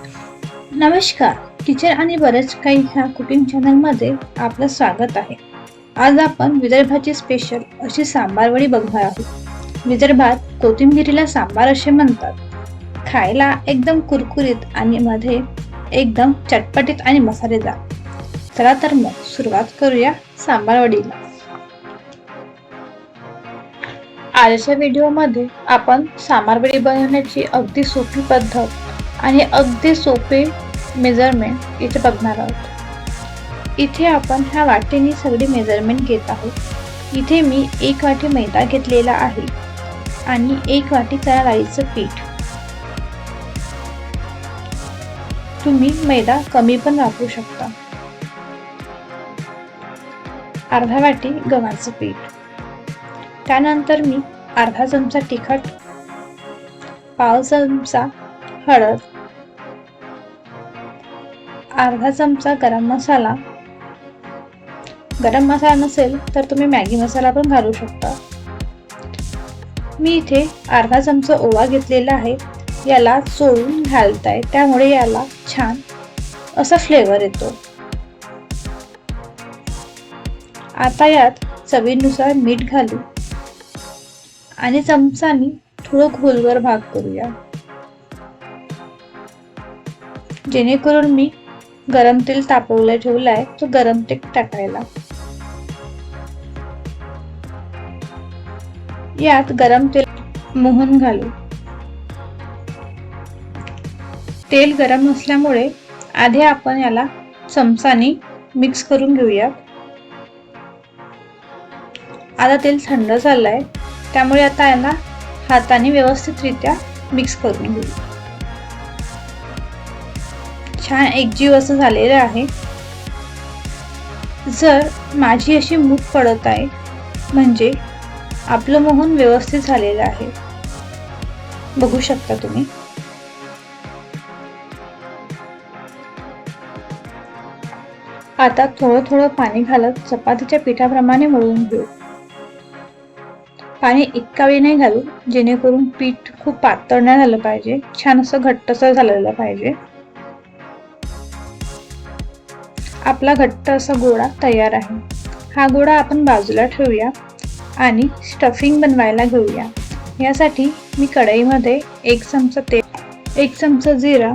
नमस्कार किचन आणि बरेच काही ह्या कुकिंग चॅनलमध्ये आपलं स्वागत आहे. आज आपण विदर्भाची स्पेशल अशी सांबारवडी बघणार आहोत. विदर्भात कोथिंबिरीला सांबार असे म्हणतात. खायला एकदम कुरकुरीत आणि मध्ये एकदम चटपटीत आणि मसालेदार. चला तर मग सुरुवात करूया सांबारवडीला आजच्या व्हिडिओमध्ये आपण सांबारवडी बनवण्याची अगदी सोपी पद्धत आणि अगदी सोपे मेजरमेंट इथे बघणार आहोत. इथे आपण ह्या वाटेने सगळी मेजरमेंट घेत आहोत. इथे मी एक वाटी मैदा घेतलेला आहे आणि एक वाटी चणा डाळीचं पीठ. तुम्ही मैदा कमी पण वापरू शकता. अर्धा वाटी गव्हाचं पीठ. त्यानंतर मी अर्धा चमचा तिखट पाव चमचा हळद अर्धा चमचा गरम मसाला. गरम मसाला नसेल तर तुम्ही मॅगी मसाला पण घालू शकता. मी इथे अर्धा चमचा ओवा घेतलेला आहे. याला चोळून घालताय. त्यामुळे याला छान असा फ्लेवर येतो. आता यात चवीनुसार मीठ घालू. आणि चमचानी थोडं खोलवर भाग करूया. जेणेकरून मी गरम तेल तापवलं ठेवलंय तो गरम तेल टाकायला. यात गरम तेल मोहन घालू तेल गरम असल्यामुळे आधी आपण याला चमचानी मिक्स करून घेऊया. आता तेल थंड झालंय त्यामुळे आता याला हाताने व्यवस्थितरित्या मिक्स करून घेऊ. छान एकजीव असं झालेलं आहे. जर माझी अशी मूठ पडत आहे म्हणजे आपलं मोहन व्यवस्थित झालेलं आहे. बघू शकता तुम्ही. आता थोडं थोडं पाणी घालत चपातीच्या पिठाप्रमाणे मळून घेऊ. पाणी इतका वेळ नाही घालू जेणेकरून पीठ खूप पातळ नाही झालं पाहिजे. छान असं घट्टसर झालेलं पाहिजे. आपला घट्ट असा गोळा तयार आहे. हा गोळा आपण बाजूला ठेवूया आणि स्टफिंग बनवायला घेऊया. यासाठी मी कढईमध्ये एक चमचा तेल एक चमचा जिरा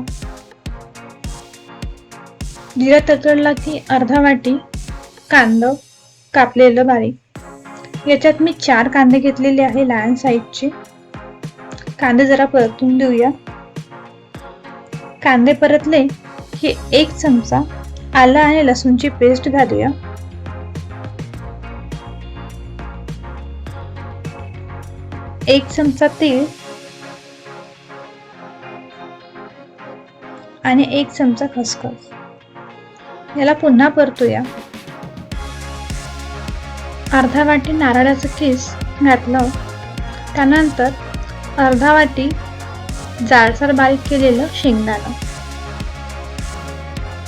जिरा तकडला की अर्धा वाटी कांदं कापलेलं बारीक. याच्यात मी चार कांदे घेतलेले आहे लहान साईजचे. कांदे जरा परतून देऊया. कांदे परतले की एक चमचा आलं आणि लसूणची पेस्ट घालूया. एक चमचा तेल आणि एक चमचा खसखस. याला पुन्हा परतूया. अर्धा वाटी नारळाचं किस घातलं. त्यानंतर अर्धा वाटी जाडसर बारीक केलेलं शेंगदाणं.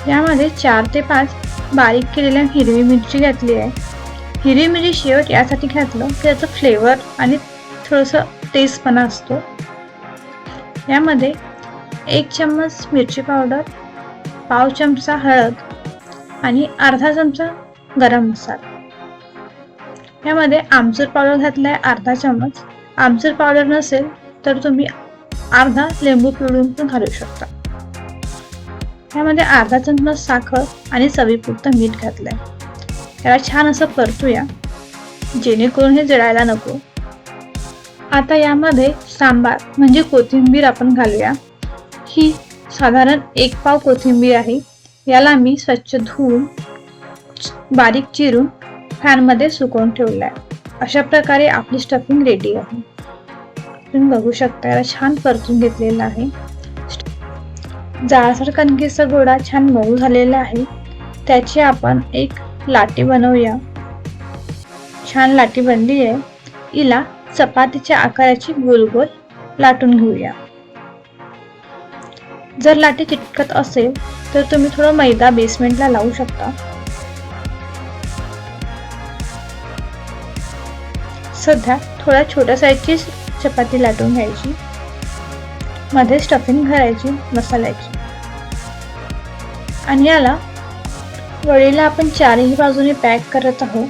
यामध्ये चार ते पाच बारीक केलेल्या हिरवी मिरची घातली आहे. हिरवी मिरची शेवट यासाठी घातलं की त्याचं फ्लेवर आणि थोडंसं टेस्टपणा असतो. यामध्ये एक चम्मच मिरची पावडर पाव चमचा हळद आणि अर्धा चमचा गरम मसाला. यामध्ये आमचूर पावडर घातला आहे अर्धा चम्मच. आमचूर पावडर नसेल तर तुम्ही अर्धा लिंबू पिळून पण घालू शकता. त्यामध्ये अर्धा चमच साखर आणि चवीपुरतं मीठ घातलंय. त्याला छान असं परतूया. जेणेकरून हे जळायला नको. आता यामध्ये सांबार म्हणजे कोथिंबीर आपण घालूया. ही साधारण एक पाव कोथिंबीर आहे. याला मी स्वच्छ धुवून बारीक चिरून फॅनमध्ये सुकवून ठेवलं आहे अशा प्रकारे आपली स्टफिंग रेडी आहे. तुम्ही बघू शकता याला छान परतून घेतलेलं आहे. जाळसर कणकेचा गोळा छान मऊ झालेला आहे. त्याची आपण एक लाटी बनवूया. छान लाटी बनली आहे. हिला चपातीच्या आकाराची गोल गोल लाटून घेऊया. जर लाटी चिटकत असेल तर तुम्ही थोडं मैदा बेसमेंटला लावू शकता. सध्या थोड्या छोट्या साईजची चपाती लाटून घ्यायची. मध्ये स्टफिंग भरायची मसाल्याची. आणि याला वडीला आपण चारही बाजूने पॅक करत आहोत.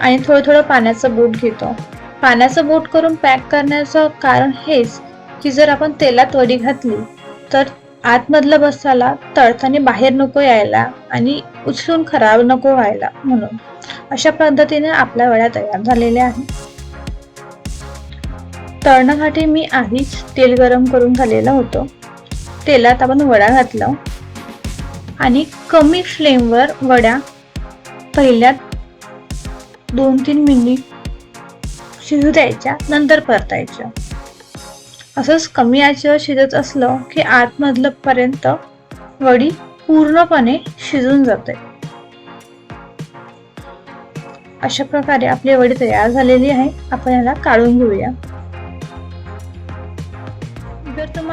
आणि थोडं थोडं पाण्याचं बोट घेतो. पाण्याचं बोट करून पॅक करण्याचं कारण हेच की जर आपण तेलात वडी घातली तर आतमधला मसाला तळताना बाहेर नको यायला आणि उचलून खराब नको व्हायला म्हणून. अशा पद्धतीने आपल्या वड्या तयार झालेल्या आहेत. तळण्यासाठी मी आधीच तेल गरम करून झालेलं होतं. तेलात आपण वडा घातलं. आणि कमी फ्लेमवर वड्या पहिल्या दोन तीन मिनिट शिजू द्यायच्या नंतर परतायच्या. असंच कमी आचेवर शिजत असलं की आतमधलं पर्यंत वडी पूर्णपणे शिजून जाते. अशा प्रकारे आपली वडी तयार झालेली आहे. आपण याला काढून घेऊया.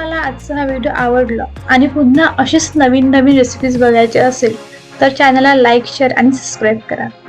तुम्हाला आजचा हा व्हिडिओ आवडला आणि पुन्हा अशीच नवीन नवीन रेसिपीज बघायचे असेल तर चॅनलला लाईक शेअर आणि सबस्क्राईब करा.